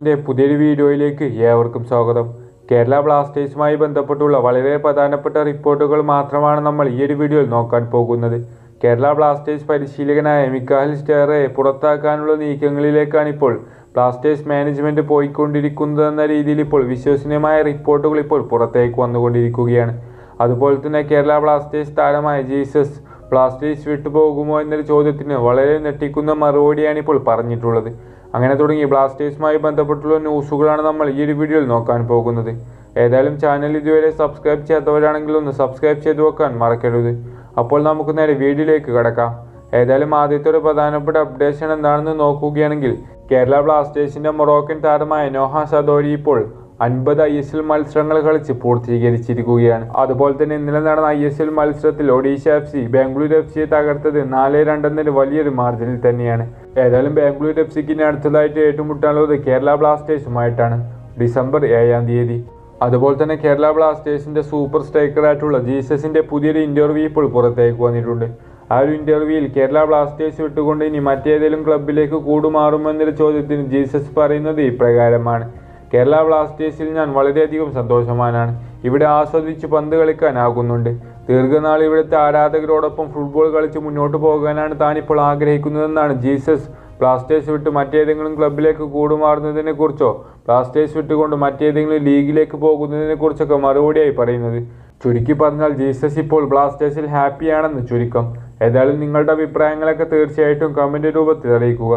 ന്റെ പുതിയൊരു വീഡിയോയിലേക്ക് ഏവർക്കും സ്വാഗതം. കേരള ബ്ലാസ്റ്റേഴ്സുമായി ബന്ധപ്പെട്ടുള്ള വളരെ പ്രധാനപ്പെട്ട റിപ്പോർട്ടുകൾ മാത്രമാണ് നമ്മൾ ഈ ഒരു വീഡിയോയിൽ നോക്കാൻ പോകുന്നത്. കേരള ബ്ലാസ്റ്റേഴ്സ് പരിശീലകനായ മിക്കാഹൽ സ്റ്റേറെ പുറത്താക്കാനുള്ള നീക്കങ്ങളിലേക്കാണ് ഇപ്പോൾ ബ്ലാസ്റ്റേഴ്സ് മാനേജ്മെന്റ് പോയിക്കൊണ്ടിരിക്കുന്നതെന്ന രീതിയിൽ ഇപ്പോൾ വിശ്വസനീയമായ റിപ്പോർട്ടുകൾ ഇപ്പോൾ പുറത്തേക്ക് വന്നുകൊണ്ടിരിക്കുകയാണ്. അതുപോലെ തന്നെ കേരള ബ്ലാസ്റ്റേഴ്സ് താരമായ ജീസസ് ബ്ലാസ്റ്റേഴ്സ് വിട്ടുപോകുമോ എന്നൊരു ചോദ്യത്തിന് വളരെ ഞെട്ടിക്കുന്ന മറുപടിയാണ് ഇപ്പോൾ പറഞ്ഞിട്ടുള്ളത്. അങ്ങനെ തുടങ്ങി ബ്ലാസ്റ്റേഴ്സുമായി ബന്ധപ്പെട്ടുള്ള ന്യൂസുകളാണ് നമ്മൾ ഈ ഒരു വീഡിയോയിൽ നോക്കാൻ പോകുന്നത്. ഏതായാലും ചാനൽ ഇതുവരെ സബ്സ്ക്രൈബ് ചെയ്യാത്തവരാണെങ്കിൽ ഒന്ന് സബ്സ്ക്രൈബ് ചെയ്തു വെക്കാൻ മറക്കരുത്. അപ്പോൾ നമുക്ക് നേരെ വീഡിയോയിലേക്ക് കിടക്കാം. ഏതായാലും ആദ്യത്തെ ഒരു പ്രധാനപ്പെട്ട അപ്ഡേഷൻ എന്താണെന്ന് നോക്കുകയാണെങ്കിൽ കേരള ബ്ലാസ്റ്റേഴ്സിന്റെ മൊറോക്കൻ താരമായ നോഹ സദോരി ഇപ്പോൾ അൻപത് ഐ എസ് എൽ മത്സരങ്ങൾ കളിച്ച് പൂർത്തീകരിച്ചിരിക്കുകയാണ്. അതുപോലെ തന്നെ ഇന്നലെ നടന്ന ഐ എസ് എൽ മത്സരത്തിൽ Odisha F C Bangalore F സിയെ തകർത്തത് നാല് രണ്ടെന്നൊരു വലിയൊരു മാർജിനിൽ തന്നെയാണ്. ഏതായാലും ബാംഗ്ലൂർ എഫ് സിക്ക് ഇനി അടുത്തതായിട്ട് ഏറ്റുമുട്ടാനുള്ളത് കേരള ബ്ലാസ്റ്റേഴ്സുമായിട്ടാണ് ഡിസംബർ ഏഴാം തീയതി. അതുപോലെ തന്നെ കേരള ബ്ലാസ്റ്റേഴ്സിന്റെ സൂപ്പർ സ്ട്രൈക്കറായിട്ടുള്ള ജീസസിന്റെ പുതിയൊരു ഇന്റർവ്യൂ ഇപ്പോൾ പുറത്തേക്ക് വന്നിട്ടുണ്ട്. ആ ഒരു ഇന്റർവ്യൂവിൽ കേരള ബ്ലാസ്റ്റേഴ്സ് വിട്ടുകൊണ്ട് ഇനി മറ്റേതെങ്കിലും ക്ലബിലേക്ക് കൂടുമാറുമെന്നൊരു ചോദ്യത്തിന് ജീസസ് പറയുന്നത് ഇപ്രകാരമാണ്. കേരള ബ്ലാസ്റ്റേഴ്സിൽ ഞാൻ വളരെയധികം സന്തോഷവാനാണ്. ഇവിടെ ആസ്വദിച്ച് പന്ത് കളിക്കാനാകുന്നുണ്ട്. ദീർഘനാൾ ഇവിടുത്തെ ആരാധകരോടൊപ്പം ഫുട്ബോൾ കളിച്ച് മുന്നോട്ട് പോകാനാണ് താനിപ്പോൾ ആഗ്രഹിക്കുന്നതെന്നാണ് ജീസസ്. ബ്ലാസ്റ്റേഴ്സ് വിട്ട് മറ്റേതെങ്കിലും ക്ലബിലേക്ക് കൂടുമാറുന്നതിനെ കുറിച്ചോ ബ്ലാസ്റ്റേഴ്സ് വിട്ടുകൊണ്ട് മറ്റേതെങ്കിലും ലീഗിലേക്ക് പോകുന്നതിനെ കുറിച്ചൊക്കെ മറുപടിയായി പറയുന്നത്. ചുരുക്കി പറഞ്ഞാൽ ജീസസ് ഇപ്പോൾ ബ്ലാസ്റ്റേഴ്സിൽ ഹാപ്പിയാണെന്ന് ചുരുക്കം. ഏതായാലും നിങ്ങളുടെ അഭിപ്രായങ്ങളൊക്കെ തീർച്ചയായിട്ടും കമന്റ് രൂപത്തിൽ അറിയിക്കുക.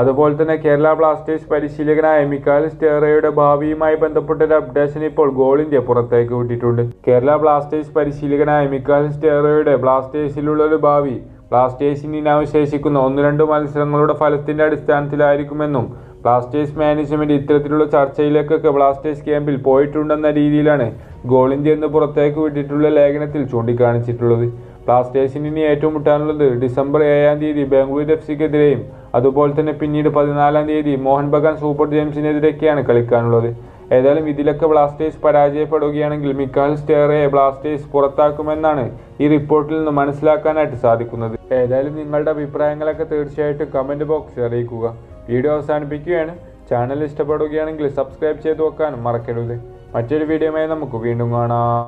അതുപോലെ തന്നെ കേരള ബ്ലാസ്റ്റേഴ്സ് പരിശീലകനായ മിക്കാൽ സ്റ്റേറയുടെ ഭാവിയുമായി ബന്ധപ്പെട്ട ഒരു അപ്ഡേഷൻ ഇപ്പോൾ ഗോൾ ഇന്ത്യ പുറത്തേക്ക് വിട്ടിട്ടുണ്ട്. കേരള ബ്ലാസ്റ്റേഴ്സ് പരിശീലകനായ മിക്കാൽ സ്റ്റേറയുടെ ബ്ലാസ്റ്റേഴ്സിലുള്ള ഒരു ഭാവി ബ്ലാസ്റ്റേഴ്സിന് അവശേഷിക്കുന്ന ഒന്ന് രണ്ട് മത്സരങ്ങളുടെ ഫലത്തിന്റെ അടിസ്ഥാനത്തിലായിരിക്കുമെന്നും ബ്ലാസ്റ്റേഴ്സ് മാനേജ്മെന്റ് ഇത്തരത്തിലുള്ള ചർച്ചയിലേക്കൊക്കെ ബ്ലാസ്റ്റേഴ്സ് ക്യാമ്പിൽ പോയിട്ടുണ്ടെന്ന രീതിയിലാണ് ഗോൾ ഇന്ത്യ എന്ന് പുറത്തേക്ക് വിട്ടിട്ടുള്ള ലേഖനത്തിൽ ചൂണ്ടിക്കാണിച്ചിട്ടുള്ളത്. ബ്ലാസ്റ്റേഴ്സിന് ഇനി ഏറ്റുമുട്ടാനുള്ളത് ഡിസംബർ ഏഴാം തീയതി ബാംഗ്ലൂർ എഫ് സിക്കെതിരെയും അതുപോലെ തന്നെ പിന്നീട് പതിനാലാം തീയതി മോഹൻ ബഗാൻ സൂപ്പർ ജെയിംസിനെതിരെയൊക്കെയാണ് കളിക്കാനുള്ളത്. ഏതായാലും ഇതിലൊക്കെ ബ്ലാസ്റ്റേഴ്സ് പരാജയപ്പെടുകയാണെങ്കിൽ മിക്കാൽ സ്റ്റേറയെ ബ്ലാസ്റ്റേഴ്സ് പുറത്താക്കുമെന്നാണ് ഈ റിപ്പോർട്ടിൽ നിന്ന് മനസ്സിലാക്കാനായിട്ട് സാധിക്കുന്നത്. ഏതായാലും നിങ്ങളുടെ അഭിപ്രായങ്ങളൊക്കെ തീർച്ചയായിട്ടും കമന്റ് ബോക്സിൽ അറിയിക്കുക. വീഡിയോ അവസാനിപ്പിക്കുകയാണ്. ചാനൽ ഇഷ്ടപ്പെടുകയാണെങ്കിൽ സബ്സ്ക്രൈബ് ചെയ്ത് വെക്കാനും മറക്കരുത്. മറ്റൊരു വീഡിയോയുമായി നമുക്ക് വീണ്ടും കാണാം.